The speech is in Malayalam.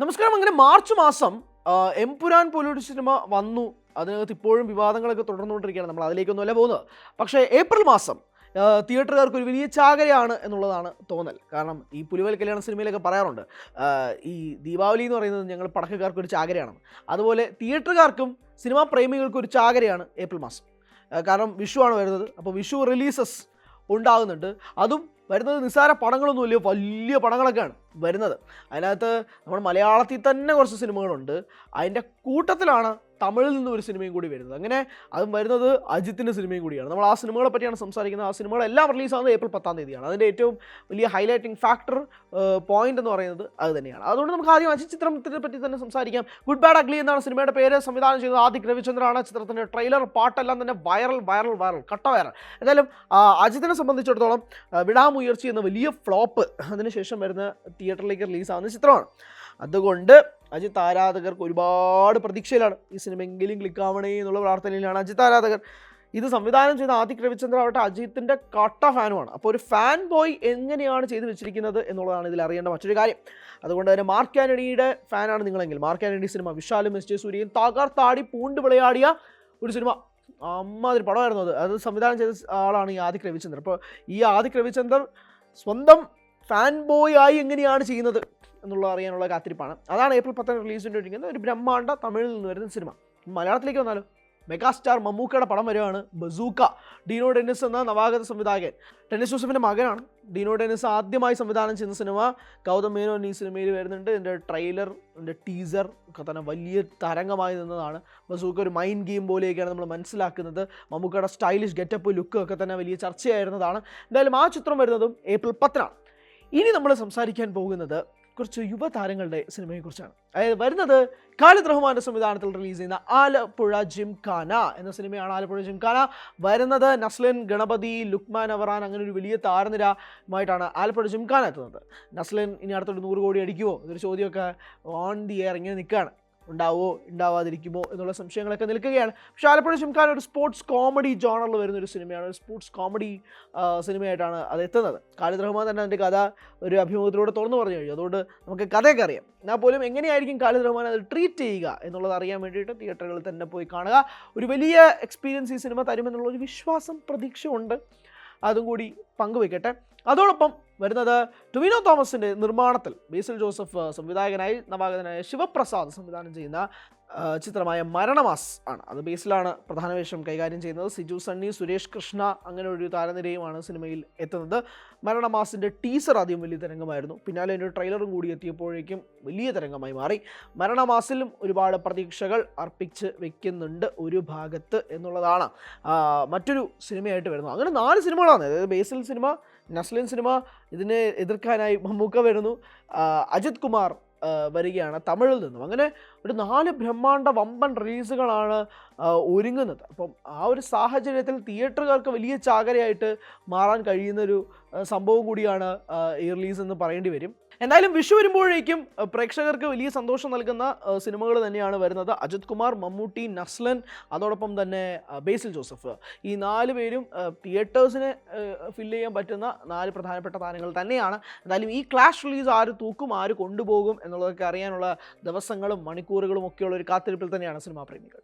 നമസ്കാരം. അങ്ങനെ മാർച്ച് മാസം എംപുരാൻ പോലൊരു സിനിമ വന്നു. അതിനകത്ത് ഇപ്പോഴും വിവാദങ്ങളൊക്കെ തുടർന്നുകൊണ്ടിരിക്കുകയാണ്. നമ്മൾ അതിലേക്കൊന്നുമല്ല പോകുന്നത്. പക്ഷേ ഏപ്രിൽ മാസം തിയേറ്ററുകാർക്ക് ഒരു വലിയ ചാകരയാണ് എന്നുള്ളതാണ് തോന്നൽ. കാരണം ഈ പുലിവൽ കല്യാണ സിനിമയിലൊക്കെ പറയാറുണ്ട് ഈ ദീപാവലി എന്ന് പറയുന്നത് ഞങ്ങൾ പടക്കക്കാർക്ക് ഒരു ചാകരയാണ്. അതുപോലെ തിയേറ്ററുകാർക്കും സിനിമാ പ്രേമികൾക്കും ഒരു ചാകരയാണ് ഏപ്രിൽ മാസം. കാരണം വിഷു ആണ് വരുന്നത്. അപ്പോൾ വിഷു റിലീസസ് ഉണ്ടാകുന്നുണ്ട്. അതും വരുന്നത് നിസ്സാര പടങ്ങളൊന്നുമില്ല വലിയ പടങ്ങളൊക്കെയാണ് വരുന്നത്. അതിനകത്ത് നമ്മുടെ മലയാളത്തിൽ തന്നെ കുറച്ച് സിനിമകളുണ്ട്. അതിന്റെ കൂട്ടത്തിലാണ് തമിഴിൽ നിന്ന് ഒരു സിനിമയും കൂടി വരുന്നത്. അങ്ങനെ അതും വരുന്നത് അജിത്തിന്റെ സിനിമയും കൂടിയാണ്. നമ്മൾ ആ സിനിമകളെ പറ്റിയാണ് സംസാരിക്കുന്നത്. ആ സിനിമകളെല്ലാം റിലീസാകുന്നത് ഏപ്രിൽ പത്താം തീയതിയാണ്. അതിന്റെ ഏറ്റവും വലിയ ഹൈലൈറ്റിംഗ് ഫാക്ടർ പോയിന്റ് എന്ന് പറയുന്നത് അത് തന്നെയാണ്. അതുകൊണ്ട് നമുക്ക് ആദ്യം അജിത് ചിത്രത്തിനെ പറ്റി തന്നെ സംസാരിക്കാം. ഗുഡ് ബാഡ് അഗ്ലി എന്നാണ് സിനിമയുടെ പേര്. സംവിധാനം ചെയ്തത് ആദിക് രവിചന്ദ്രനാണ്. ചിത്രത്തിന്റെ ട്രെയിലർ പാട്ടെല്ലാം തന്നെ വൈറൽ വൈറൽ വൈറൽ കട്ട വൈറൽ എന്തായാലും അജിത്തിനെ സംബന്ധിച്ചിടത്തോളം വിടാമുയർച്ചി എന്ന വലിയ ഫ്ലോപ്പ് അതിനുശേഷം വരുന്ന തിയേറ്ററിലേക്ക് റിലീസാവുന്ന ചിത്രമാണ്. അതുകൊണ്ട് അജിത്ത് ആരാധകർക്ക് ഒരുപാട് പ്രതീക്ഷയിലാണ്. ഈ സിനിമ എങ്കിലും ക്ലിക്ക് ആവണേ എന്നുള്ള പ്രാർത്ഥനയിലാണ് അജിത്ത് ആരാധകർ. ഇത് സംവിധാനം ചെയ്ത ആദിക് രവിചന്ദ്ര ആവട്ടെ അജിത്തിന്റെ കട്ട ഫാനുമാണ്. അപ്പോൾ ഒരു ഫാൻ ബോയ് എങ്ങനെയാണ് ചെയ്തു വെച്ചിരിക്കുന്നത് എന്നുള്ളതാണ് ഇതിൽ അറിയേണ്ട മറ്റൊരു കാര്യം. അതുകൊണ്ട് തന്നെ മാർക്ക് ആന്റണിയുടെ ഫാനാണ് നിങ്ങളെങ്കിൽ. മാർക്ക് ആന്റണി സിനിമ വിശാലും എസ് ജെ സൂര്യയും തകർത്താടി പൂണ്ട് വിളയാടിയ ഒരു സിനിമ. അമ്മാതിരി പടമായിരുന്നു അത്. അത് സംവിധാനം ചെയ്ത ആളാണ് ഈ ആദിക് രവിചന്ദ്രൻ. അപ്പോൾ ഈ ആദിക് രവിചന്ദ്രൻ സ്വന്തം ഫാൻ ബോയ് ആയി എങ്ങനെയാണ് ചെയ്യുന്നത്? എന്നുള്ള അറിയാനുള്ള കാത്തിരിപ്പാണ്. അതാണ് ഏപ്രിൽ പത്തിന് റിലീസ് ഒരുങ്ങുന്നത് ഒരു ബ്രഹ്മാണ്ട തമിഴിൽ നിന്ന് വരുന്ന സിനിമ മലയാളത്തിലേക്ക് വന്നാലോ? മെഗാസ്റ്റാർ മമ്മൂക്കയുടെ പടം വരുവാണ് ബസൂക്ക ഡീനോ ഡെന്നിസ് എന്ന നവാഗത സംവിധായകൻ. ടെന്നിസ് ജോസഫിന്റെ മകനാണ്. ഡീനോ ഡെന്നിസ് ആദ്യമായി സംവിധാനം ചെയ്യുന്ന സിനിമ ഗൗതം മേനോൻ ഈ സിനിമയിൽ വരുന്നുണ്ട്. എന്റെ ട്രെയിലർ എന്റെ ടീസർ ഒക്കെ തന്നെ വലിയ തരംഗമായി നിന്നതാണ്. ബസൂക്ക ഒരു മൈൻഡ് ഗെയിം പോലെയൊക്കെയാണ് നമ്മൾ മനസ്സിലാക്കുന്നത്. മമ്മൂക്കയുടെ സ്റ്റൈലിഷ് ഗെറ്റപ്പ് ലുക്ക് ഒക്കെ തന്നെ വലിയ ചർച്ചയായിരുന്നതാണ്. എന്തായാലും ആ ചിത്രം വരുന്നതും ഏപ്രിൽ പത്തിനാണ്. ഇനി നമ്മൾ സംസാരിക്കാൻ പോകുന്നത് കുറച്ച് യുവതാരങ്ങളുടെ സിനിമയെക്കുറിച്ചാണ്. അതായത് വരുന്നത് ഖാലിദ് റഹ്മാന്റെ സംവിധാനത്തിൽ റിലീസ് ചെയ്യുന്ന ആലപ്പുഴ ജിംഖാന എന്ന സിനിമയാണ് ആലപ്പുഴ ജിംഖാന. വരുന്നത് നസ്ലിൻ ഗണപതി ലുക്മാൻ അവറാൻ അങ്ങനെ ഒരു വലിയ താരനിരമായിട്ടാണ് ആലപ്പുഴ ജിംഖാന എത്തുന്നത്. നസ്ലിൻ ഇനി അടുത്തൊരു നൂറ് കോടി അടിക്കുമോ എന്നൊരു ചോദ്യമൊക്കെ ഓൺ ദി എയർ ഇങ്ങനെ നിൽക്കുകയാണ്. ഉണ്ടാവോ ഉണ്ടാവാതിരിക്കുമോ എന്നുള്ള സംശയങ്ങളൊക്കെ നിൽക്കുകയാണ്. പക്ഷേ ആലപ്പുഴ ഷിംഖാൻ ഒരു സ്പോർട്സ് കോമഡി ജോണറിൽ വരുന്ന ഒരു സിനിമയാണ്. ഒരു സ്പോർട്സ് കോമഡി സിനിമയായിട്ടാണ് അത് എത്തുന്നത്. ഖാലിദ് റഹ്മാൻ തന്നെ അതിന്റെ കഥ ഒരു അഭിമുഖത്തിലൂടെ തുറന്നു പറഞ്ഞു കഴിഞ്ഞു. അതുകൊണ്ട് നമുക്ക് കഥയൊക്കെ അറിയാം. എന്നാൽ പോലും എങ്ങനെയായിരിക്കും ഖാലിദ് റഹ്മാൻ അത് ട്രീറ്റ് ചെയ്യുക എന്നുള്ളത് അറിയാൻ വേണ്ടിയിട്ട് തിയേറ്ററുകളിൽ തന്നെ പോയി കാണുക. ഒരു വലിയ എക്സ്പീരിയൻസ് ഈ സിനിമ തരുമെന്നുള്ള ഒരു വിശ്വാസം പ്രതീക്ഷ ഉണ്ട് അതും കൂടി പങ്കുവയ്ക്കട്ടെ. അതോടൊപ്പം വരുന്നത് ടൊവിനോ തോമസിന്റെ നിർമ്മാണത്തിൽ ബേസിൽ ജോസഫ് സംവിധായകനായി നവാഗതനായ ശിവപ്രസാദ് സംവിധാനം ചെയ്യുന്ന ചിത്രമായ മരണമാസ് ആണ്. അത് ബേസിലാണ് പ്രധാന വേഷം കൈകാര്യം ചെയ്യുന്നത്. സിജു സണ്ണി സുരേഷ് കൃഷ്ണ അങ്ങനെ ഒരു താരനിരയുമാണ് സിനിമയിൽ എത്തുന്നത്. മരണമാസിന്റെ ടീസർ ആദ്യം വലിയ തരംഗമായിരുന്നു. പിന്നാലെ ഒരു ട്രെയിലറും കൂടി എത്തിയപ്പോഴേക്കും വലിയ തരംഗമായി മാറി. മരണമാസിലും ഒരുപാട് പ്രതീക്ഷകൾ അർപ്പിച്ച് വെക്കുന്നുണ്ട് ഒരു ഭാഗത്ത് എന്നുള്ളതാണ്. മറ്റൊരു സിനിമയായിട്ട് വരുന്നത്. അങ്ങനെ നാല് സിനിമകളാണ്. അതായത് ബേസിൽ സിനിമ നസ്ലിൻ സിനിമ ഇതിനെ എതിർക്കാനായി മമ്മൂക്ക വരുന്നു. അജിത് കുമാർ വരികയാണ് തമിഴിൽ നിന്നും. അങ്ങനെ ഒരു നാല് ബ്രഹ്മാണ്ഡ വമ്പൻ റിലീസുകളാണ് ഒരുങ്ങുന്നത്. അപ്പം ആ ഒരു സാഹചര്യത്തിൽ തിയേറ്ററുകാർക്ക് വലിയ ചാകരയായിട്ട് മാറാൻ കഴിയുന്നൊരു സംഭവം കൂടിയാണ് ഈ റിലീസ് എന്ന് പറയേണ്ടി വരും. എന്തായാലും വിഷു വരുമ്പോഴേക്കും പ്രേക്ഷകർക്ക് വലിയ സന്തോഷം നൽകുന്ന സിനിമകൾ തന്നെയാണ് വരുന്നത്. അജിത് കുമാർ മമ്മൂട്ടി നസ്ലൻ അതോടൊപ്പം തന്നെ ബേസിൽ ജോസഫ്. ഈ നാല് പേരും തിയേറ്റേഴ്സിനെ ഫില്ല് ചെയ്യാൻ പറ്റുന്ന നാല് പ്രധാനപ്പെട്ട താരങ്ങൾ തന്നെയാണ്. എന്തായാലും ഈ ക്ലാഷ് റിലീസ് ആര് തൂക്കും ആര് കൊണ്ടുപോകും എന്നുള്ളതൊക്കെ അറിയാനുള്ള ദിവസങ്ങളും മണിക്കൂറുകളും ഒക്കെയുള്ള ഒരു കാത്തിരിപ്പിൽ തന്നെയാണ് സിനിമാ പ്രേമികൾ.